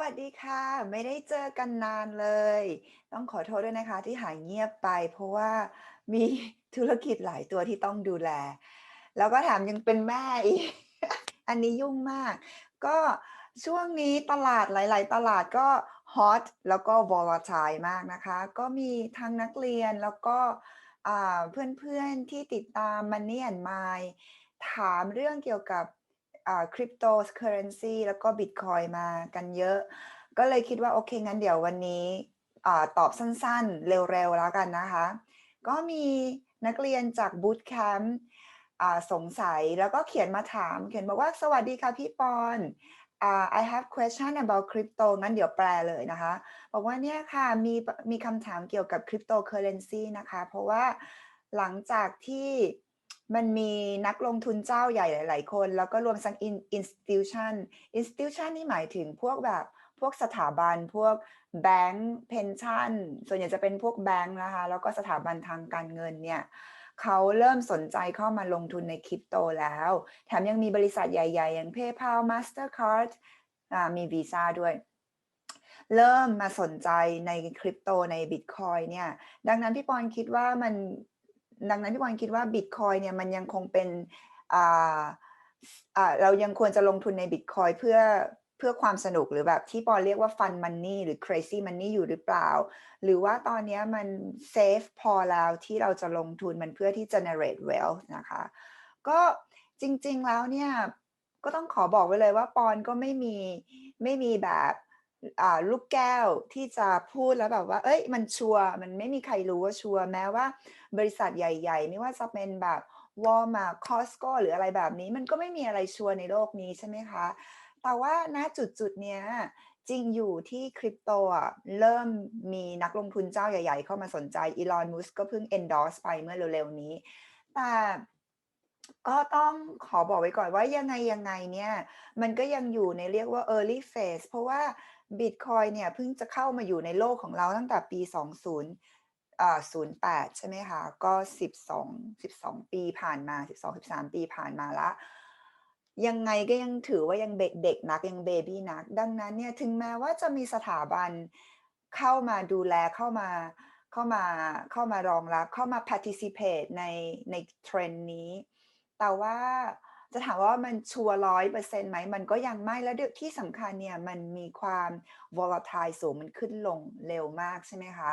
วัสดีค่ะ ไม่ได้เจอกันนานเลย ต้องขอโทษด้วยนะคะที่หายเงียบไป เพราะว่ามีธุรกิจหลายตัวที่ต้องดูแล แล้วก็แถมยังเป็นแม่อีก อันนี้ยุ่งมาก ก็ช่วงนี้ตลาดหลาย ๆ ตลาดก็ฮอตแล้วก็ volatile มากนะคะ ก็มีทั้งนักเรียนแล้วก็เพื่อน ๆ ที่ติดตาม Money and Mind ถามเรื่องเกี่ยวกับ อ่า Cryptocurrency แล้วก็บิตคอยมากันเยอะ ก็เลยคิดว่าโอเค งั้นเดี๋ยววันนี้ตอบสั้นๆ เร็วๆ แล้วกันนะคะ ก็มีนักเรียนจาก Bootcamp อ่าสงสัยแล้วก็เขียนมาถาม เขียนบอกว่า"สวัสดีค่ะพี่ปอน I have question about crypto" งั้นเดี๋ยวแปลเลยนะคะ บอกว่าเนี่ยค่ะมีมีคำถามเกี่ยวกับ Cryptocurrency นะคะ เพราะว่าหลังจากที่ มันมีนักลงทุนเจ้าใหญ่หลาย ๆ คน แล้วก็รวมทั้ง institution Institution นี่หมายถึงพวกแบบพวกสถาบันพวกแบงก์เพนชันส่วนใหญ่จะเป็นพวกแบงก์นะคะ แล้วก็สถาบันทางการเงินเนี่ยเขาเริ่มสนใจเข้ามาลงทุนใน Crypto แล้ว แถมยังมีบริษัทใหญ่ ๆ อย่าง PayPal Mastercard อ่ามี Visa ด้วย เริ่มมาสนใจใน Crypto ในบิตคอยน์เนี่ย ดังนั้นพี่ปอนคิดว่ามัน ดังนั้นพี่ปอนคิดว่าบิตคอยเนี่ยมันยังคงเป็นเรายังควรจะลงทุนในบิตคอยเพื่อเพื่อความสนุกหรือแบบที่ปอนเรียกว่า Fun Money หรือ Crazy Money อยู่หรือเปล่า หรือว่าตอนนี้มันเซฟพอแล้วที่เราจะลงทุนมันเพื่อที่ generate wealth นะคะ ก็จริงๆแล้วเนี่ยก็ต้องขอบอกไว้เลยว่าปอนก็ไม่มีไม่มีแบบ ลูกแก้วที่จะพูดแล้วแบบว่าเฮ้ย มันชัวร์มันไม่มีใครรู้ว่าชัวร์แม้ว่า บริษัทใหญ่ ๆ ไม่ว่าจะเป็นแบบ Walmart Costco หรืออะไรแบบนี้ มันก็ไม่มีอะไรชัวร์ในโลกนี้ใช่ไหมคะ แต่ว่าณจุดๆเนี้ยจริงอยู่ที่ Crypto อะเริ่มมีนักลงทุนเจ้าใหญ่ ๆ เข้ามาสนใจ Elon Musk ก็เพิ่ง endorse ไปเมื่อเร็วๆนี้ แต่ ก็ต้องขอบอกไว้ก่อนว่ายังไงๆเนี่ย มันก็ยังอยู่ในเรียกว่า early phase เพราะว่าบิตคอยน์เนี่ยเพิ่งจะเข้ามาอยู่ในโลกของเราตั้งแต่ปี 20อ่า08 ใช่ไหมคะ ก็ 12 12 ปีผ่านมา 12-13 ปีผ่านมาล้วยังไงก็ยังถือว่ายังเด็กเด็กนักยังเบบี้นัก ดังนั้นเนี่ยถึงแม้ว่าจะมีสถาบันเข้ามาดูแลเข้ามาเข้ามาเข้ามารองรับเข้ามา participate ในใน trend นี้ แต่ว่าจะถามว่ามันชัวร์100%ไหมมันก็ยังไม่แล้วที่สำคัญเนี่ยมันมีความ volatile สูงมันขึ้นลงเร็วมากใช่ไหมคะ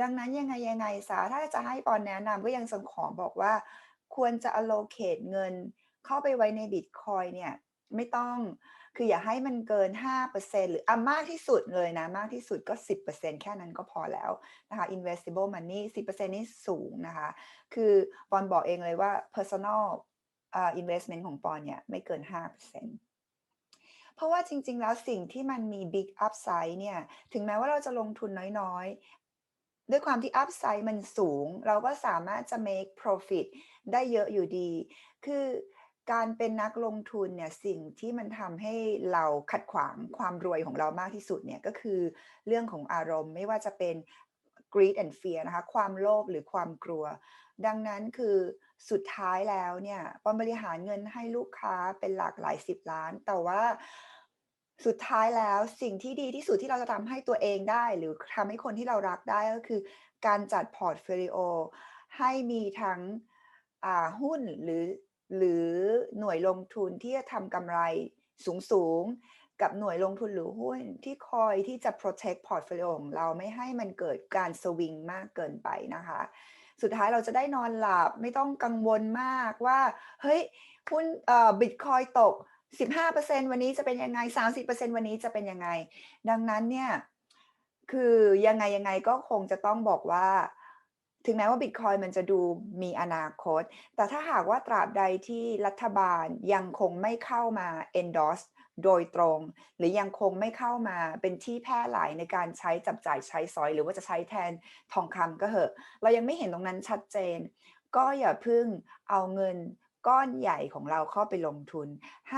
ดังนั้นยังไงๆเสียถ้าจะให้ปอนแนะนำก็ยังจะขอบอกว่า ควรจะ allocate เงินเข้าไปไว้ในบิตคอยเนี่ยไม่ต้องคืออย่าให้มันเกิน 5%หรืออ่ามากที่สุดเลยนะ มากที่สุดก็ 10%แค่นั้นก็พอแล้วนะคะ investable money 10%นี่สูงนะคะ คือปอนบอกเองเลยว่าเพ อร์ซันนัลอ่า investment ของปอนเนี่ยไม่เกิน 5%เพราะว่าจริง ๆ แล้วสิ่งที่มันมี big upside เนี่ย ถึงแม้ว่าเราจะลงทุนน้อยๆ ด้วยความที่ upside มันสูง เราก็สามารถจะ make profit ได้เยอะอยู่ดี คือการเป็นนักลงทุนเนี่ยสิ่งที่มันทำให้เราขัดขวางความรวยของเรามากที่สุดเนี่ยก็คือเรื่องของอารมณ์ไม่ว่าจะเป็น greed and fear นะคะ ความโลภหรือความกลัว ดังนั้นคือสุดท้ายแล้วเนี่ยปอนบริหารเงินให้ลูกค้าเป็นหลักหลายสิบล้าน แต่ว่าสุดท้ายแล้วสิ่งที่ดีที่สุดที่เราจะทำให้ตัวเองได้ หรือทำให้คนที่เรารักได้ก็คือ การจัดพอร์ตโฟลิโอให้มีทั้งหุ้นหรือหรือหน่วยลงทุนที่จะทำกำไรสูงๆกับหน่วยลงทุนหรือหุ้นที่คอยที่จะ protect พอร์ตโฟลิโอของเราไม่ให้มันเกิดการสวิงมากเกินไปนะคะ สุดท้ายเราจะได้นอนหลับไม่ต้องกังวลมากว่าเฮ้ยหุ้นเอ่อบิตคอยน์ตก 15%วันนี้จะเป็นยังไง 30%วันนี้จะเป็นยังไง ดังนั้นเนี่ยคือยังไงยังไงก็คงจะต้องบอกว่า ถึงแม้ว่าบิตคอยมันจะดูมีอนาคต แต่ถ้าหากว่าตราบใดที่รัฐบาลยังคงไม่เข้ามา endorse โดยตรง หรือยังคงไม่เข้ามาเป็นที่แพร่หลายในการใช้จับจ่ายใช้สอย หรือว่าจะใช้แทนทองคำก็เหอะ เรายังไม่เห็นตรงนั้นชัดเจน ก็อย่าเพิ่งเอาเงินก้อนใหญ่ของเราเข้าไปลงทุน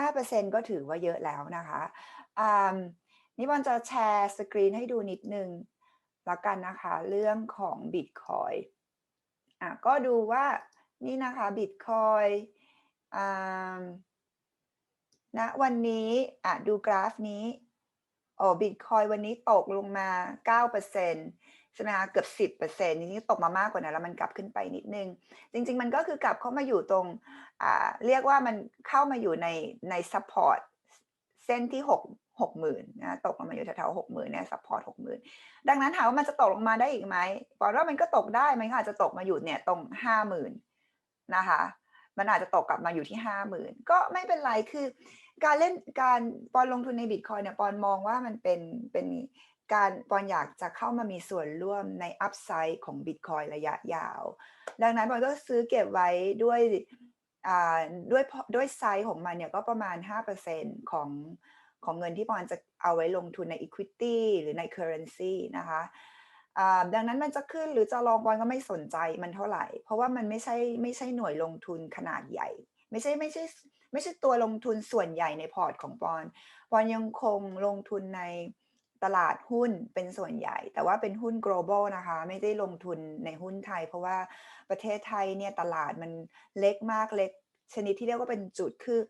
5%ก็ถือว่าเยอะแล้วนะคะอ่านี่ปอนจะแชร์สกรีนให้ดูนิดนึงแล้วกันนะคะ เรื่องของบิตคอยน์ อ่าก็ดูว่านี่นะคะบิตคอยน์อ่าณวันนี้อ่าดูกราฟนี้โอ้บิตคอยวันนี้ตกลงมา 9%ใช่ไหมคะเกือบ 10%จริงๆตกมามากกว่านั้นแล้วมันกลับขึ้นไปนิดนึง จริง ๆ มันก็คือกลับเข้ามาอยู่ตรงอ่าเรียกว่ามันเข้ามาอยู่ในในซัพพอร์ตเส้นที่ 6 60,000นนะตกลงมาอยู่แถวๆ60,000เนี่ยซัพพอร์ต60,000ดังนั้นถามว่ามันจะตกลงมาได้อีกไหมปอนว่ามันก็ตกได้มันก็อาจจะตกมาอยู่เนี่ยตรง50,000นนะคะมันอาจจะตกกลับมาอยู่ที่50,000ก็ไม่เป็นไรคือ การเล่นการปอนลงทุนในบิตคอยเนี่ยปอนมองว่ามันเป็นเป็นการปอนอยากจะเข้ามามีส่วนร่วมในอัพไซด์ของบิตคอยระยะยาว ดังนั้นปอนก็ซื้อเก็บไว้ด้วยด้วยด้วยไซส์ของมันเนี่ยก็ประมาณ 5%ของ ของเงินที่ปอนจะเอาไว้ลงทุนใน Equity หรือใน Currency นะคะดังนั้นมันจะขึ้นหรือจะลงปอนก็ไม่สนใจมันเท่าไหร่ เพราะว่ามันไม่ใช่ไม่ใช่หน่วยลงทุนขนาดใหญ่ ไม่ใช่ไม่ใช่ไม่ใช่ตัวลงทุนส่วนใหญ่ในพอร์ตของปอนปอนยังคงลงทุนในตลาดหุ้นเป็นส่วนใหญ่ แต่ว่าเป็นหุ้น global นะคะ ไม่ได้ลงทุนในหุ้นไทย เพราะว่าประเทศไทยเนี่ยตลาดมันเล็กมากเล็ก ชนิดที่เรียกว่าเป็นจุดคือ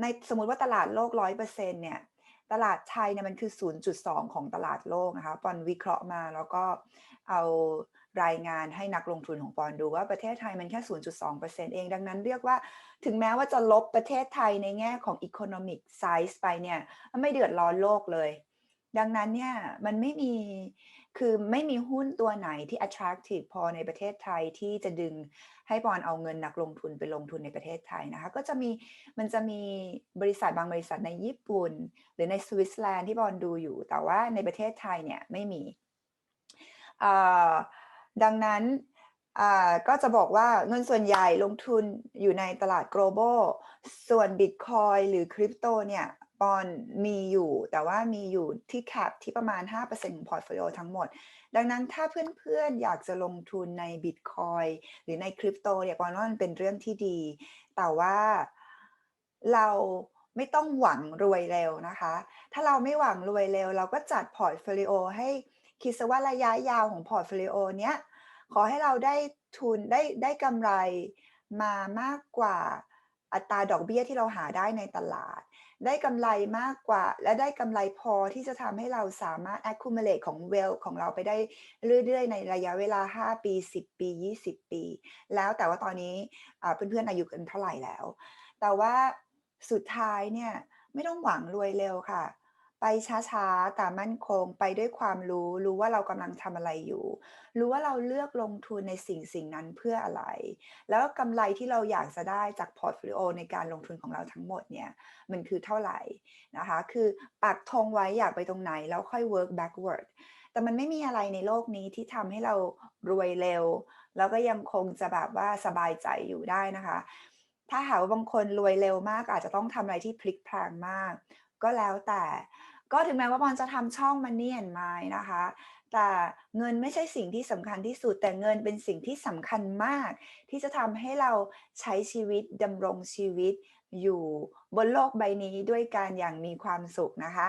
ในสมมติว่าตลาดโลก100%เนี่ยตลาดไทยเนี่ยมันคือ 0.2 ของตลาดโลกนะคะปอนวิเคราะห์มาแล้วก็เอารายงานให้นักลงทุนของปอนดูว่าประเทศไทยมันแค่ 0.2%เอง ดังนั้นเรียกว่าถึงแม้ว่าจะลบประเทศไทยในแง่ของ economic size ไปเนี่ย ไม่เดือดร้อนโลกเลย ดังนั้นเนี่ยมันไม่มี คือไม่มีหุ้นตัวไหนที่ attractive พอในประเทศไทยที่จะดึงให้ปอนเอาเงินนักลงทุนไปลงทุนในประเทศไทยนะคะ ก็จะมีมันจะมีบริษัทบางบริษัทในญี่ปุ่น หรือในสวิตเซอร์แลนด์ที่ปอนดูอยู่ แต่ว่าในประเทศไทยเนี่ยไม่มี ดังนั้นก็จะบอกว่าเงินส่วนใหญ่ลงทุนอยู่ในตลาด global ส่วน Bitcoin หรือคริปโตเนี่ย ปอนมีอยู่ แต่ว่ามีอยู่ที่แคปที่ประมาณ 5%ของพอร์ตโฟลิโอทั้งหมด ดังนั้นถ้าเพื่อนๆ อยากจะลงทุนใน Bitcoin หรือในคริปโตเนี่ยปอนว่ามันเป็นเรื่องที่ดี แต่ว่าเราไม่ต้องหวังรวยเร็วนะคะ ถ้าเราไม่หวังรวยเร็ว เราก็จัดพอร์ตโฟลิโอให้คิดซะว่าระยะยาวของพอร์ตโฟลิโอเนี้ยขอให้เราได้ทุนได้ได้กำไรมามากกว่าอัตราดอกเบี้ยที่เราหาได้ในตลาด ได้กำไรมากกว่า และได้กำไรพอที่จะทำให้เราสามารถ accumulate ของ wealth ของเราไปได้เรื่อยๆ ในระยะเวลา 5 ปี 10 ปี 20 ปี แล้วแต่ว่าตอนนี้เพื่อนๆอายุกันเท่าไหร่แล้ว แต่ว่าสุดท้ายเนี่ยไม่ต้องหวังรวยเร็วค่ะ ไปช้าๆ แต่มั่นคง ไปด้วยความรู้ รู้ว่าเรากำลังทำอะไรอยู่ รู้ว่าเราเลือกลงทุนในสิ่งสิ่งนั้นเพื่ออะไร แล้วกำไรที่เราอยากจะได้จากพอร์ตโฟลิโอในการลงทุนของเราทั้งหมดเนี่ย มันคือเท่าไหร่นะคะ คือปักธงไว้อยากไปตรงไหน แล้วค่อย work backward แต่มันไม่มีอะไรในโลกนี้ที่ทำให้เรารวยเร็ว แล้วก็ยังคงจะแบบว่าสบายใจอยู่ได้นะคะ ถ้าหากว่าบางคนรวยเร็วมากอาจจะต้องทำอะไรที่พลิกแพลงมาก ก็แล้วแต่ ก็ถึงแม้ว่าบอลจะทำช่อง Money and Mind นะคะ แต่เงินไม่ใช่สิ่งที่สำคัญที่สุด แต่เงินเป็นสิ่งที่สำคัญมาก ที่จะทำให้เราใช้ชีวิตดำรงชีวิตอยู่บนโลกใบนี้ด้วยการอย่างมีความสุขนะคะ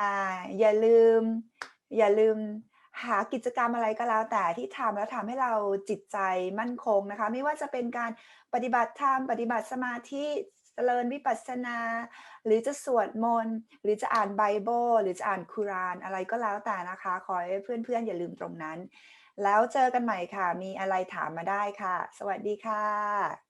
อ่าอย่าลืม อย่าลืมหากิจกรรมอะไรก็แล้วแต่ที่ทำแล้วทำให้เราจิตใจมั่นคงนะคะ ไม่ว่าจะเป็นการปฏิบัติธรรมปฏิบัติสมาธิ ริญวิปัสสนา หรือจะสวดมนต์หรือจะอ่านไบเบิลหรือจะอ่านคุรานอะไรก็แล้วแต่นะคะ ขอให้เพื่อนๆ อย่าลืมตรงนั้น แล้วเจอกันใหม่ค่ะ มีอะไรถามมาได้ค่ะ สวัสดีค่ะ